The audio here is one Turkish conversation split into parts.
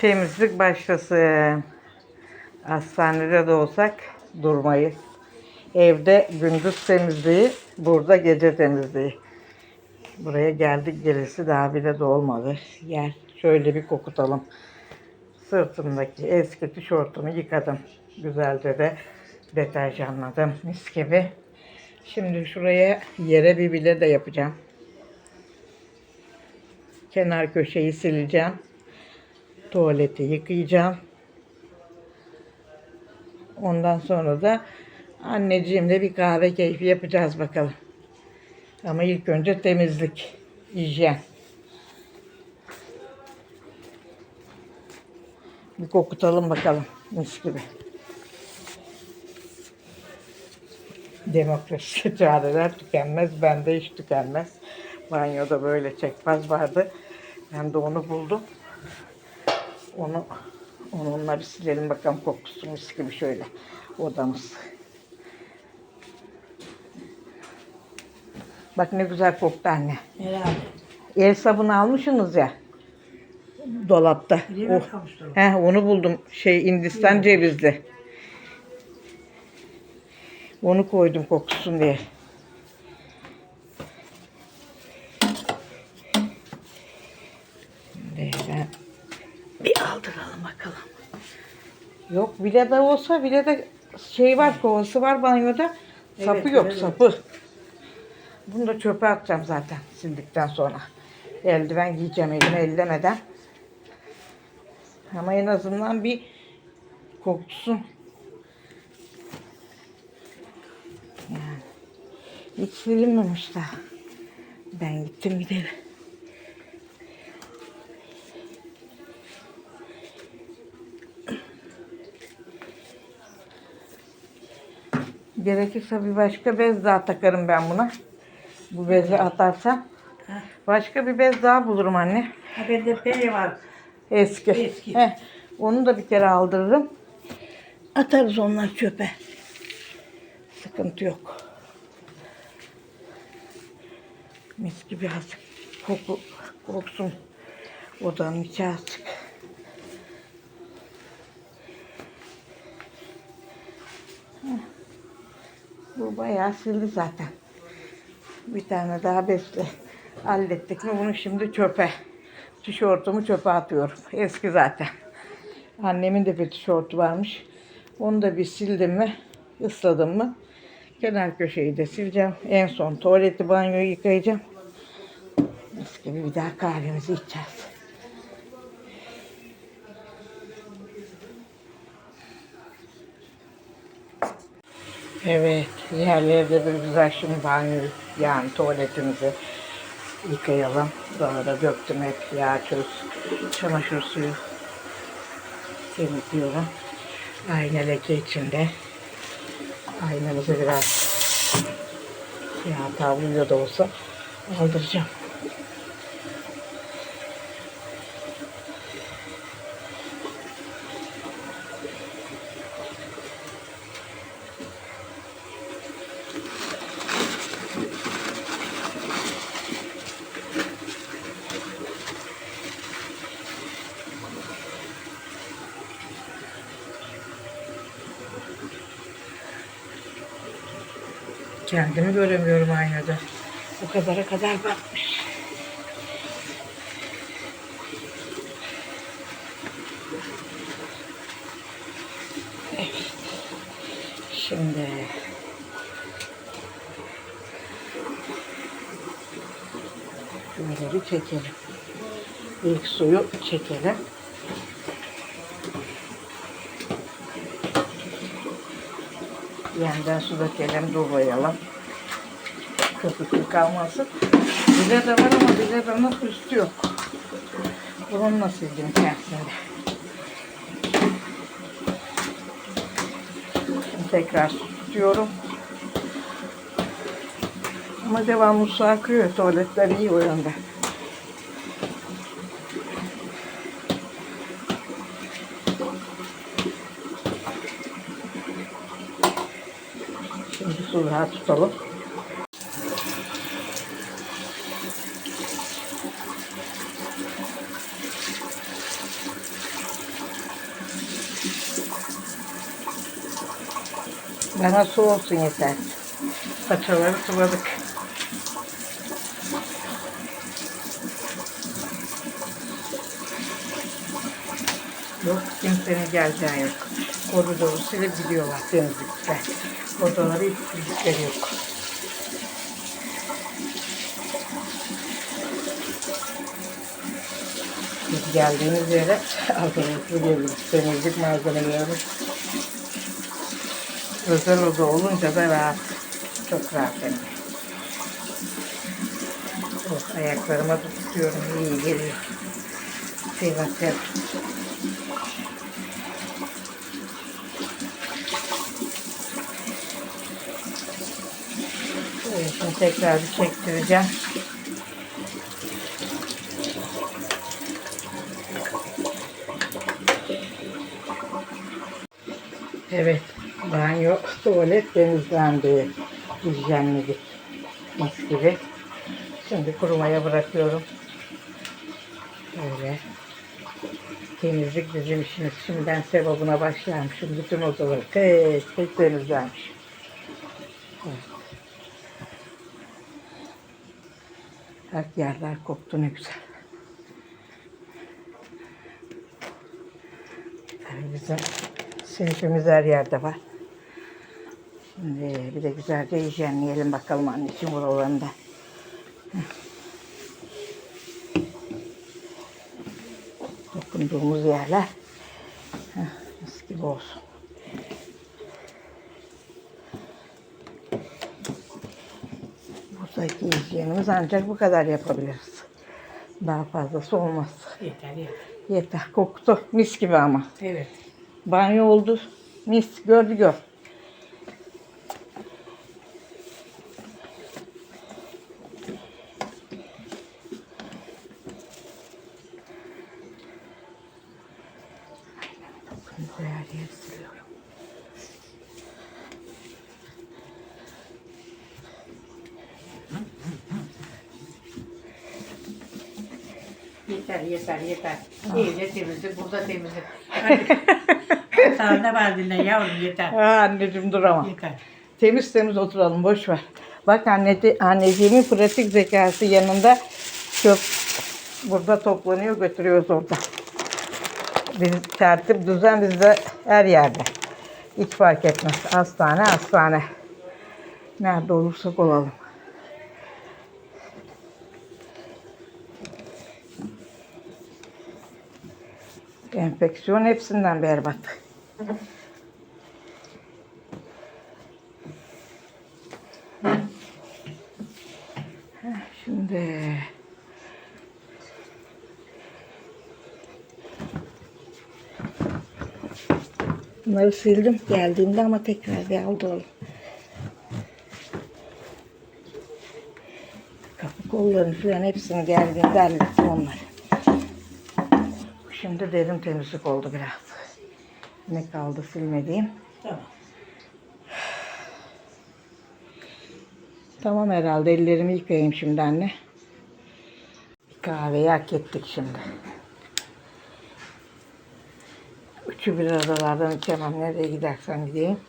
Temizlik başlasın. Hastanede de olsak durmayız. Evde gündüz temizliği, burada gece temizliği. Buraya geldik gerisi daha bile dolmadı. Gel şöyle bir kokutalım. Sırtımdaki eski tişörtümü yıkadım. Güzelce de deterjanladım mis gibi. Şimdi şuraya yere bir bile de yapacağım. Kenar köşeyi sileceğim. Tuvaleti yıkayacağım. Ondan sonra da anneciğimle bir kahve keyfi yapacağız bakalım. Ama ilk önce temizlik, hijyen. Bir kokutalım bakalım mis gibi. Demokrasi çareler tükenmez. Bende hiç tükenmez. Banyoda böyle çekmez vardı. Ben de onu buldum. Onu onunla bir silelim bakalım kokusu mis gibi şöyle odamız. Bak ne güzel koktu anne. Herhalde. El sabunu almışsınız ya dolapta. Oh. He, onu buldum. Şey Hindistan cevizli. Onu koydum kokusun diye. Şimdi ben bir aldıralım bakalım. Yok bile de olsa bile de şey var kovası var banyoda. Sapı Evet, yok evet. sapı. Bunu da çöpe atacağım zaten sildikten sonra. Eldiven giyeceğim elimi ellemeden. Ama en azından bir koksun. Yani hiç silinmemiş daha. Ben gittim gidelim. Gerekirse bir başka bez daha takarım ben buna. Bu bezi atarsam. Başka bir bez daha bulurum anne. Ha bende peri var. Eski. Eski. Heh, onu da bir kere aldırırım. Atarız onlar çöpe. Sıkıntı yok. Mis gibi azıcık koku, koksun. Odanın içi azıcık. Bu bayağı sildi zaten. Bir tane daha besle. Hallettik mi bunu şimdi çöpe. Tişörtümü çöpe atıyorum. Eski zaten. Annemin de bir tişörtü varmış. Onu da bir sildim mi, ısladım mı kenar köşeyi de sileceğim. En son tuvaleti, banyoyu yıkayacağım. Mis gibi bir daha kahvemizi içeceğiz. Evet, yerlerde bir güzel şimdi banyo, yani tuvaletimizi yıkayalım. Sonra da döktüm hep yağ, çöz, çamaşır suyu temizliyorum. Ayna leke içinde. Aynamızı biraz yağ tavluyla da olsa aldıracağım. Kendimi göremiyorum aynada. Bu kadara kadar bakmış. Evet. Şimdi bir çekelim. İlk suyu çekelim. Yandan su dökelim, durlayalım. Köpüklü kalmasın. Bize de var ama bize de nasıl üstü yok. Bunun nasıl kendisinde. Şimdi tekrar su tutuyorum. Ama devamlı su akıyor. Tuvaletler iyi o yönde. Su suluğa tutalım. Bana su olsun yeter. Paçaları suladık. Yok kimsenin geleceği yok. Koridoru silip gidiyorlar temizlikte. Odaları hiç silikleri yok. Biz geldiğimiz yere hazırlıklı geliyoruz. Temizlik malzemeleri. Özel oda olunca da rahat. Çok rahat hem. Oh, ayaklarıma tutuyorum. İyi geliyor. Sevat Şöyle Şimdi tekrar bir çektireceğim. Evet, banyo, tuvalet temizlendi. Hijyenledik. Mis gibi. Şimdi kurumaya bırakıyorum. Böyle. Temizlik bizim işimiz. Şimdiden sevabına başlamışım. Bütün odaları tek tek temizlenmiş. Evet. Her yerler koktu ne güzel. Yani bizim sinifimiz her yerde var. Şimdi bir de güzelce hijyenleyelim bakalım anneciğim buralarında. Dokunduğumuz yerler mis gibi olsun. Buradaki hijyenimiz ancak bu kadar yapabiliriz. Daha fazlası olmaz. Yeter yeter. Yeter. Koktu. Mis gibi ama. Evet. Banyo oldu. Mis. Gördü gör. Yeter yeter yeter. Evde temizlik, burada temizlik. Sana ne var dinle yavrum yeter. Ha, anneciğim dur ama. Yeter. Temiz temiz oturalım boş ver. Bak anneci, anneciğimin pratik zekası yanında çöp burada toplanıyor götürüyoruz orada. Biz tertip düzen bizde her yerde. Hiç fark etmez. Hastane hastane. Nerede olursak olalım. Enfeksiyon hepsinden berbat. Şimdi bunları sildim geldiğimde ama tekrar bir aldıralım. Kapı kollarını falan hepsini geldiğimde hallettim onları. Şimdi derin temizlik oldu biraz. Ne kaldı silmediğim. Tamam. Tamam herhalde ellerimi yıkayayım şimdi anne. Bir kahveyi hak ettik şimdi. Üçü bir aralardan içemem. Nereye gidersen gideyim.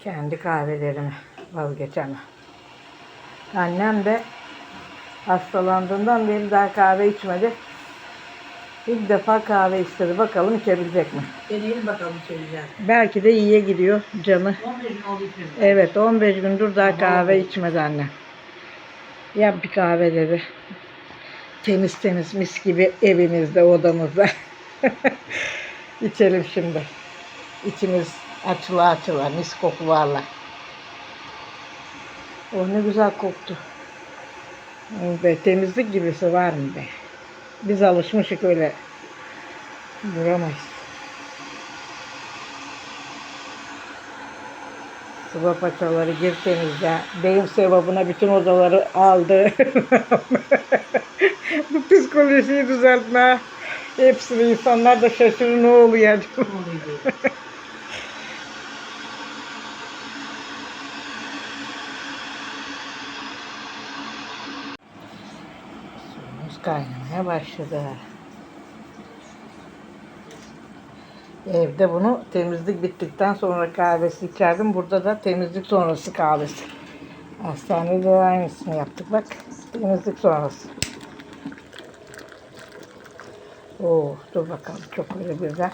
Kendi kahvelerimi vazgeçemem. Annem de hastalandığından beri daha kahve içmedi. İlk defa kahve istedi. Bakalım içebilecek mi? Deneyelim bakalım söyleyeceğim. Belki de iyiye gidiyor canı. 15 gün oldu içmemiz. Evet 15 gündür daha kahve içmedi anne. Yap bir kahve dedi. Temiz temiz mis gibi evimizde odamızda. İçelim şimdi. İçimiz açıla açıla mis kokularla. O ne güzel koktu. Oh Be, temizlik gibisi var mı be? Biz alışmışık öyle. Duramayız. Sıva paçaları gir temizle. Beyim sevabına bütün odaları aldı. Bu psikolojiyi düzeltme. Hepsini insanlar da şaşırır ne oluyor acaba? Ne oluyor? Suyumuz kaynamaya başladı. Evde bunu temizlik bittikten sonra kahvesi içerdim. Burada da temizlik sonrası kahvesi. Hastanede de aynısını yaptık bak. Temizlik sonrası. Oo, dur bakalım çok öyle güzel.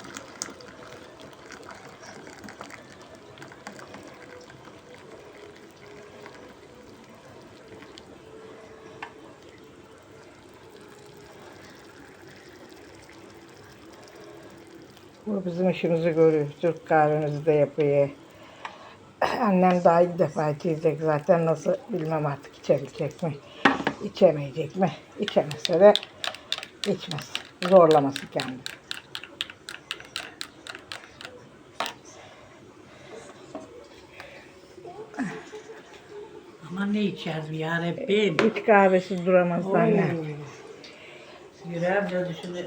Bu bizim işimizi görüyor. Türk kahvemizi de yapıyor. Annem daha ilk defa içecek zaten nasıl bilmem artık içebilecek mi, içemeyecek mi. İçemezse de içmez. Zorlaması kendini. Aman ne içeceğiz ya Rabbim. Hiç kahvesiz duramaz anne. Yüreğim de düşünür.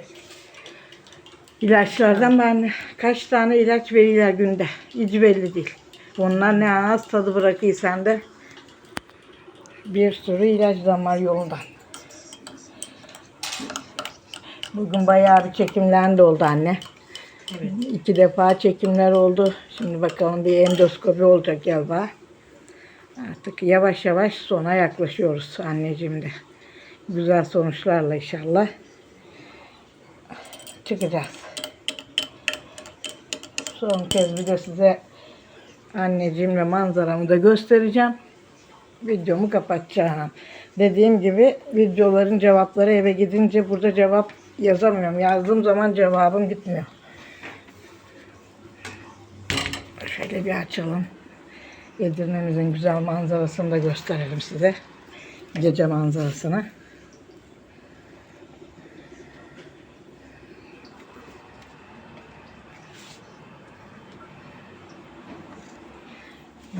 İlaçlardan ben kaç tane ilaç veriyorlar günde. Hiç belli değil. Onlar ne az tadı bırakıysan da bir sürü ilaç damar yolundan. Bugün bayağı bir çekimler de oldu anne. Evet. İki defa çekimler oldu. Şimdi bakalım bir endoskopi olacak galiba. Artık yavaş yavaş sona yaklaşıyoruz anneciğim de. Güzel sonuçlarla inşallah çıkacağız. Son kez bir de size anneciğimle manzaramı da göstereceğim. Videomu kapatacağım. Dediğim gibi videoların cevapları eve gidince burada cevap yazamıyorum. Yazdığım zaman cevabım gitmiyor. Şöyle bir açalım. Edirne'mizin güzel manzarasını da gösterelim size. Gece manzarasını.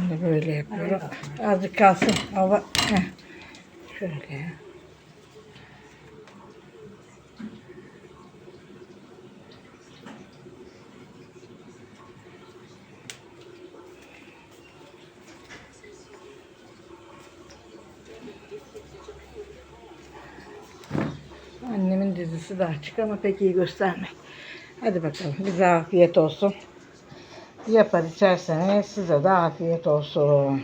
Şimdi böyle yapıyorum. Azıcık kalsın. Hava. Şöyle. Annemin dizisi de açık ama pek iyi göstermek. Hadi bakalım bize afiyet olsun. Yapar içerseniz size de afiyet olsun.